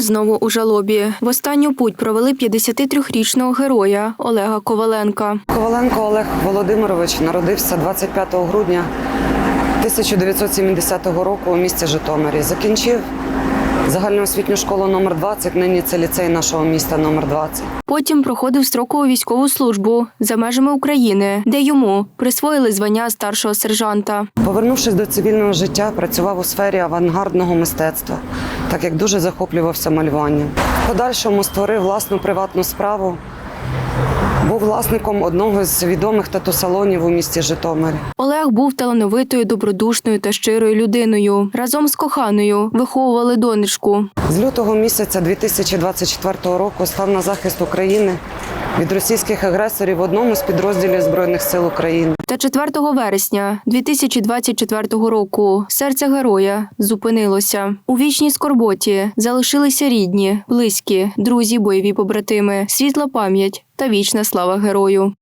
Тепер знову у жалобі. В останню путь провели 53-річного героя Олега Коваленка. Коваленко Олег Володимирович народився 25 грудня 1970 року у місті Житомирі. Закінчив загальноосвітню школу номер 20, нині це ліцей нашого міста номер 20. Потім проходив строкову військову службу за межами України, де йому присвоїли звання старшого сержанта. Повернувшись до цивільного життя, працював у сфері авангардного мистецтва, так як дуже захоплювався малюванням. В подальшому створив власну приватну справу. Власником одного з відомих тату-салонів у місті Житомирі. Олег був талановитою, добродушною та щирою людиною. Разом з коханою виховували донечку. З лютого місяця 2024 року став на захист України від російських агресорів в одному з підрозділів Збройних сил України. Та 4 вересня 2024 року серце героя зупинилося. У вічній скорботі залишилися рідні, близькі, друзі, бойові побратими, світла пам'ять та вічна слава герою.